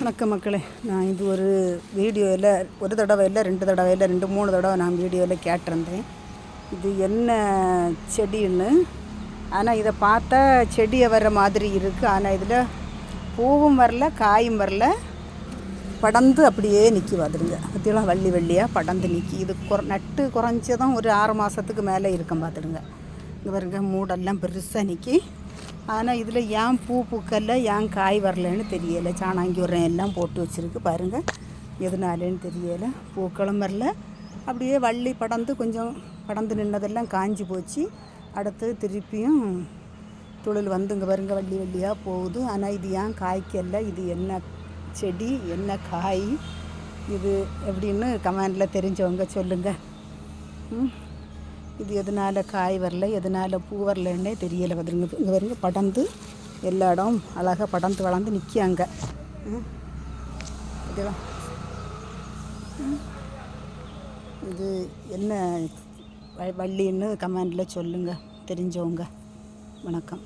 வணக்கம் மக்களே. நான் இது ஒரு வீடியோவில் ஒரு தடவை இல்லை ரெண்டு தடவை இல்லை ரெண்டு மூணு தடவை நான் வீடியோவில் கேட்டிருந்தேன். இது என்ன செடின்னு? ஆனால் இதை பார்த்தா செடியை வர்ற மாதிரி இருக்குது ஆனால் இதில் பூவும் வரல காயும் வரல. படந்து அப்படியே நிற்கி பார்த்துருங்க பற்றியெல்லாம் வள்ளி வள்ளியாக படந்து நிற்கி இது குற நட்டு குறைஞ்சதும் ஒரு ஆறு மாதத்துக்கு மேலே இருக்கும் பார்த்துடுங்க இங்கே பாருங்க மூடெல்லாம் பெருசாக நிற்கி ஆனால் இதில் ஏன் பூ பூக்கல்ல ஏன் காய் வரலன்னு தெரியலை. சாணாங்கி உரம் எல்லாம் போட்டு வச்சுருக்கு பாருங்கள் எதுனாலேன்னு தெரியலை. பூக்களும் வரல. அப்படியே வள்ளி படந்து கொஞ்சம் படந்து நின்னதெல்லாம் காஞ்சி போச்சு. அடுத்து திருப்பியும் துளில் வந்துங்க பாருங்க. வள்ளி வள்ளியாக போகுது. ஆனால் இது ஏன் காய்க்கல இது என்ன செடி? என்ன காய்? இது எப்படின்னு கமெண்டில் தெரிஞ்சவங்க சொல்லுங்கள் ம். இது எதனால் காய் வரல எதனால் பூ வரலன்னே தெரியலை. வந்துருங்க இங்கே வருங்க படந்து எல்லா இடம் அழகாக படந்து வளர்ந்து நிற்காங்க இதெல்லாம் இது என்ன வள்ளின்னு கமெண்டில் சொல்லுங்கள் தெரிஞ்சவங்க. வணக்கம்.